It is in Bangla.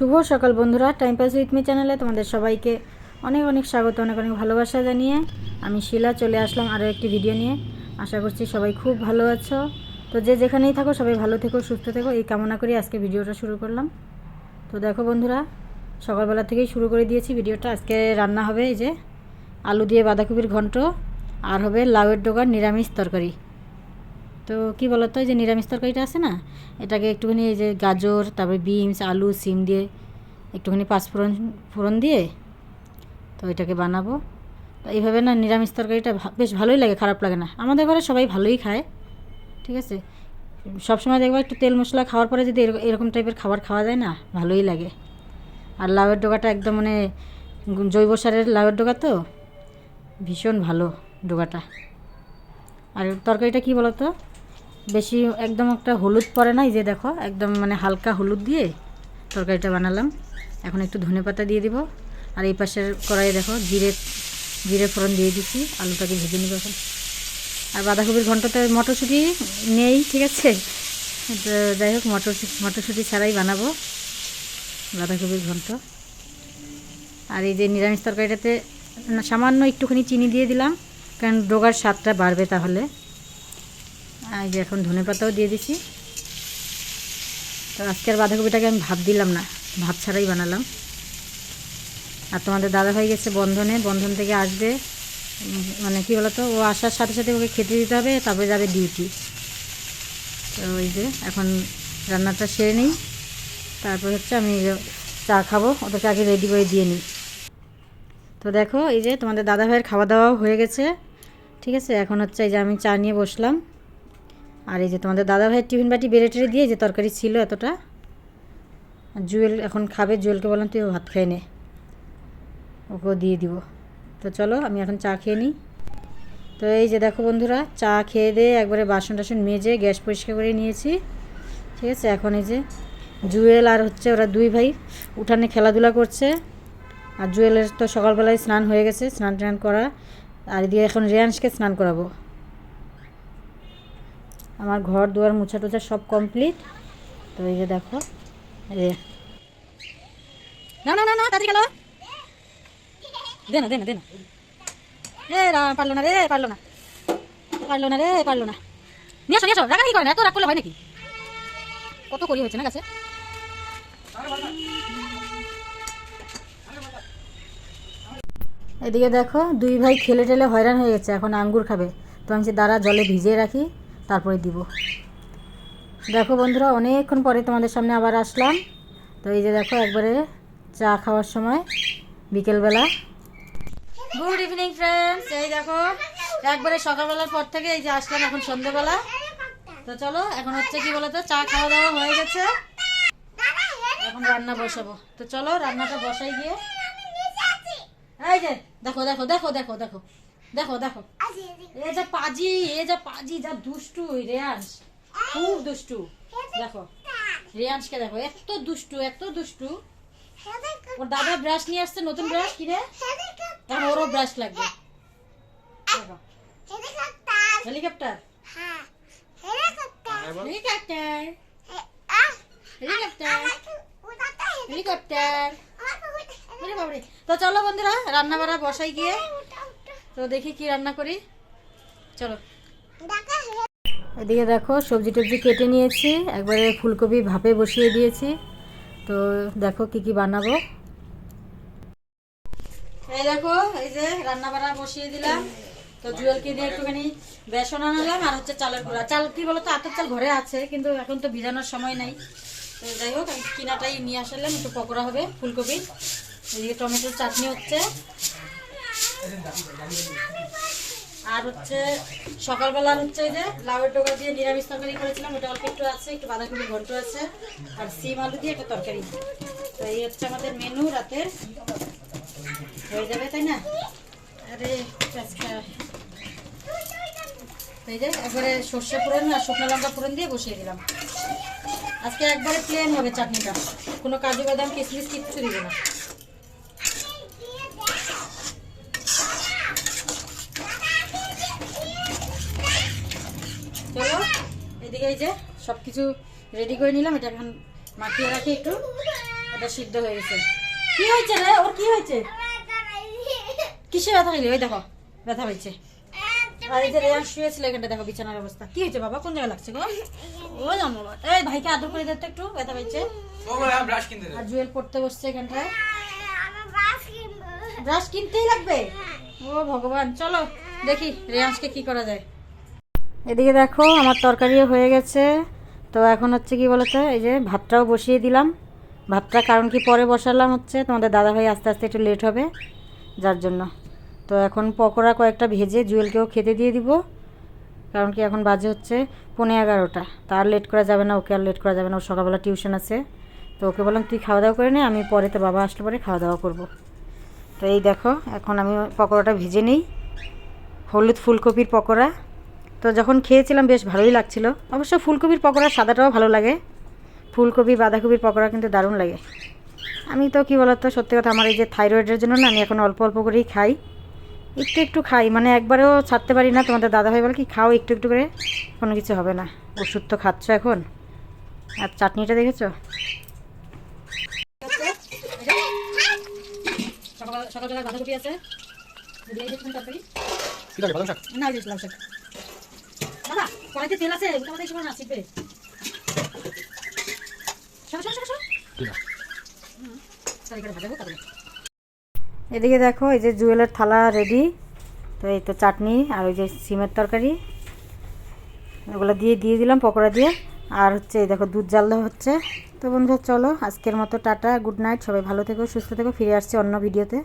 শুভ সকাল বন্ধুরা টাইম পাস উইথ মি চ্যানেলে তোমাদের সবাইকে অনেক অনেক স্বাগত, অনেক অনেক ভালোবাসা জানিয়ে আমি শিলা চলে আসলাম আরও একটি ভিডিও নিয়ে। আশা করছি সবাই খুব ভালো আছো। তো যে যেখানেই থাকো, সবাই ভালো থেকো, সুস্থ থেকো, এই কামনা করি আজকে ভিডিওটা শুরু করলাম। তো দেখো বন্ধুরা, সকালবেলা থেকেই শুরু করে দিয়েছি ভিডিওটা। আজকে রান্না হবে এই যে আলু দিয়ে বাঁধাকপির ঘন্ট, আর হবে লাউয়ের ডোগার নিরামিষ তরকারি। তো কি বলতো, এই যে নিরামিষ তরকারিটা আছে না, এটাকে একটুখানি এই যে গাজর, তারপরে বিনস, আলু, সিম দিয়ে একটুখানি পাঁচফোড়ন ফোড়ন দিয়ে তো এটাকে বানাবো। তো এইভাবে না নিরামিষ তরকারিটা বেশ ভালোই লাগে, খারাপ লাগে না। আমাদের ঘরে সবাই ভালোই খায়, ঠিক আছে? সবসময় দেখব একটু তেল মশলা খাওয়ার পরে যদি এরকম টাইপের খাবার খাওয়া যায় না, ভালোই লাগে। আর লাউয়ের ডোকাটা একদম মানে জৈব সারের লাউয়ের ডোকা তো, ভীষণ ভালো ডোকাটা। আর তরকারিটা কি বলতো? বেশি একদম একটা হলুদ পরে না এই যে দেখো, একদম মানে হালকা হলুদ দিয়ে তরকারিটা বানালাম। এখন একটু ধনে পাতা দিয়ে দিব। আর এই পাশের কড়াইয়ে দেখো, জিরে জিরে ফোড়ন দিয়ে দিচ্ছি আলুটাকে ভেজে নিব এখন। আর বাঁধাকপির ঘন্টাতে মটরশুঁটি নেই, ঠিক আছে? যাই হোক মটর মটরশুঁটি ছাড়াই বানাবো বাঁধাকপির ঘন্ট। আর এই যে নিরামিষ তরকারিটাতে সামান্য একটুখানি চিনি দিয়ে দিলাম, কারণ ডোগার স্বাদটা বাড়বে তাহলে। আর এখন ধনে পাতাও দিয়ে দিছি। তো আজকের বাঁধাকপিটাকে আমি ভাত দিলাম না ভাত ছাড়াই বানালাম। আর তোমাদের দাদা ভাই গেছে বন্ধনে, বন্ধন থেকে আসবে। মানে কি বলতো, ও আসার সাথে সাথে ওকে খেতে দিতে হবে, তারপরে যাবে ডিউটি তো ওই যে এখন রান্নাটা সেরে নিই। তারপর হচ্ছে আমি চা খাব, ওদেরকে আগে রেডি করে দিয়ে নিই। তো দেখো, এই যে তোমাদের দাদা ভাইয়ের খাওয়া দাওয়াও হয়ে গেছে। ঠিক আছে, এখন হচ্ছে এই যে আমি চা নিয়ে বসলাম। আর এই যে তোমাদের দাদা ভাইয়ের টিফিন বাটি বেড়ে টেড়ে দিয়ে যে তরকারি ছিল এতটা জুয়েল এখন খাবে, জুয়েলকে বললাম, তুই ভাত খেয়ে নে, ওকেও দিয়ে দিব। তো চলো, আমি এখন চা খেয়ে নিই। তো এই যে দেখো বন্ধুরা, চা খেয়ে দিয়ে একবারে বাসন টাসন মেজে গ্যাস পরিষ্কার করে নিয়েছি। ঠিক আছে, এখন এই যে জুয়েল আর হচ্ছে ওরা দুই ভাই উঠানে খেলাধুলা করছে। আর জুয়েলের তো সকালবেলায় স্নান হয়ে গেছে স্নান টান করা। আর এদিকে এখন রেয়াংশকে স্নান করাবো। আমার ঘর, দুয়ার মোছা টোছা সব কমপ্লিট তো এই যে দেখো এ না না না না, তাড়াতাড়ি গেল দে না দে না দে না। এ, রা, পারল না রে, পারল না। পারল না রে, পারল না। নিয়ে আসো নিয়ে আসো, রাগারাগি করে না, এত রাগ করলে হয় নাকি? কত করি হয়েছে না গাছে? এদিকে দেখো, দুই ভাই খেলে টেলে হয়রান হয়ে গেছে, এখন আঙ্গুর খাবে। তো আমি দাঁড়া জলে ভিজিয়ে রাখি। তারপরে দিব। দেখো বন্ধুরা, অনেকক্ষণ পরে তোমাদের সামনে আবার আসলাম। তো এই যে দেখো, একবারে চা খাওয়ার সময়, বিকেলবেলা। গুড ইভিনিং ফ্রেন্ডস এই দেখো, একবারে সকালবেলার পর থেকে এই যে আসলাম এখন সন্ধ্যেবেলা তো চলো, এখন হচ্ছে কি বলতো, চা খাওয়া দাওয়া হয়ে গেছে। এখন রান্না বসাবো। তো চলো, রান্নাটা বসাই গিয়ে। এই যে, দেখো দেখো দেখো দেখো দেখো। দেখো দেখো। এ যা পাজি এ যা পাজি যা দুষ্টু রেয়াংশ খুব দুষ্টু। দেখো। রেয়াংশকে দেখো এত দুষ্টু এত দুষ্টু। ওর দাদা ব্রাশ নিয়ে আসছে নতুন ব্রাশ কিনে। তখন ওরও ব্রাশ লাগবে। দেখো। হেলিকপ্টার হেলিকপ্টার হেলিকপ্টার হেলিকপ্টার তো চলো বন্ধুরা রান্না বাড়া বসাই গিয়ে তো দেখি কি রান্না করি। চলো। এদিকে দেখো সবজি টবজি কেটে নিয়েছি। একবারে ফুলকপি ভাপে বসিয়ে দিয়েছি। তো দেখো কি কি বানাবো। এই দেখো এই যে রান্না বাড়া বসিয়ে দিলাম। তো জুয়েলকে দিয়ে একটুখানি বেসন আনালাম আর হচ্ছে চালের গুঁড়া। চাল কি বলতো আটার চাল ঘরে আছে কিন্তু এখন তো ভিজানোর সময় নাই। তো যাই হোক কিনাটাই নিয়ে আসলাম একটু পকোড়া হবে ফুলকপি। এদিকে টমেটোর চাটনি হচ্ছে। আর হচ্ছে সকালবেলা হচ্ছে যে লাউয়ের ডোকা দিয়ে নিরামিষ তরকারি করেছিলাম, ওটা অল্প একটু আছে, একটু বাঁধাকপি ঘন্ট আছে, আর সিম আলু দিয়ে একটা তরকারি। তো এই হচ্ছে আমাদের মেনু রাতের হয়ে যাবে, তাই না? আরে, আজকে এই যে একবারে সর্ষে ফোড়ন আর শুকনো লঙ্কা ফোড়ন দিয়ে বসিয়ে দিলাম। আজকে একবারে প্লেন হবে চাটনিটা। কোনো কাজু বাদাম, কিশমিশ কিচ্ছু দিব না চলো এদিকে এই যে সব কিছু রেডি করে নিলাম এটা এখন মাখিয়ে রাখি একটু। এটা সিদ্ধ হয়ে গেছে। কি হয়েছে রে? ওর কি হয়েছে? কিসে ব্যথা হইলে? ওই দেখো ব্যথা হয়েছে। আর এই যে রেয়ান শুয়েছিল এখানটা দেখো বিছানার অবস্থা। কি হয়েছে বাবা? কোন জায়গায় লাগছে গো? ও ধন্যবাদ এই ভাইকে আদর করে দিতে একটু ব্যথা হয়েছে। আর জুয়েল পড়তে বসছে এখানটায়। ব্রাশ কিনতেই লাগবে? ও ভগবান চলো দেখি রেয়াংশকে কি করা যায়। এদিকে দেখো, আমার তরকারিও হয়ে গেছে। তো এখন হচ্ছে কি বলতো, এই যে ভাতটাও বসিয়ে দিলাম। ভাতটা কারণ কি পরে বসালাম হচ্ছে, তোমাদের দাদাভাই আস্তে আস্তে একটু লেট হবে, যার জন্য। তো এখন পকোড়া কয়েকটা ভেজে জুয়েলকেও খেতে দিয়ে দিব। কারণ কি এখন বাজে হচ্ছে পনেরো এগারোটা। তার লেট করা যাবে না, ওকে আর লেট করা যাবে না, ওর সকালবেলা টিউশন আছে। তো ওকে বললাম, তুই খাওয়া দাওয়া করে নে, আমি পরে তো বাবা আসলে পরে খাওয়া দাওয়া করব। তো এই দেখো, এখন আমি পকোড়াটা ভেজে নিই। হলুদ ফুলকপির পকোড়া। তো যখন খেয়েছিলাম বেশ ভালোই লাগছিল। অবশ্য ফুলকপির পকোড়া সাদাটাও ভালো লাগে। ফুলকপি বাঁধাকপির পকোড়া কিন্তু দারুণ লাগে। আমি তো কী বলতো সত্যি কথা আমার এই যে থাইরয়েডের জন্য না আমি এখন অল্প অল্প করেই খাই। একটু একটু খাই মানে একবারেও ছাড়তে পারি না। তোমাদের দাদাভাই বলে কি খাও একটু একটু করে কোনো কিছু হবে না। ওষুধ তো খাচ্ছ এখন। আর চাটনিটা দেখেছ? সকালবেলা বাঁধাকপি আছে। না ওই যে লাল শাক বাবা কড়াইতে তেল আছে ওটা আমাদের সময় না। এদিকে দেখো এই যে জুয়েলের থালা রেডি তো এই তো চাটনি আর ওই যে সিমের তরকারি। ওগুলো দিয়ে দিয়ে দিলাম পকোড়া দিয়ে। আর হচ্ছে এই দেখো দুধ জাল দেওয়া হচ্ছে। তো বন্ধু চলো আজকের মতো টাটা গুড নাইট সবাই ভালো থেকো সুস্থ থেকো ফিরে আসছি অন্য ভিডিওতে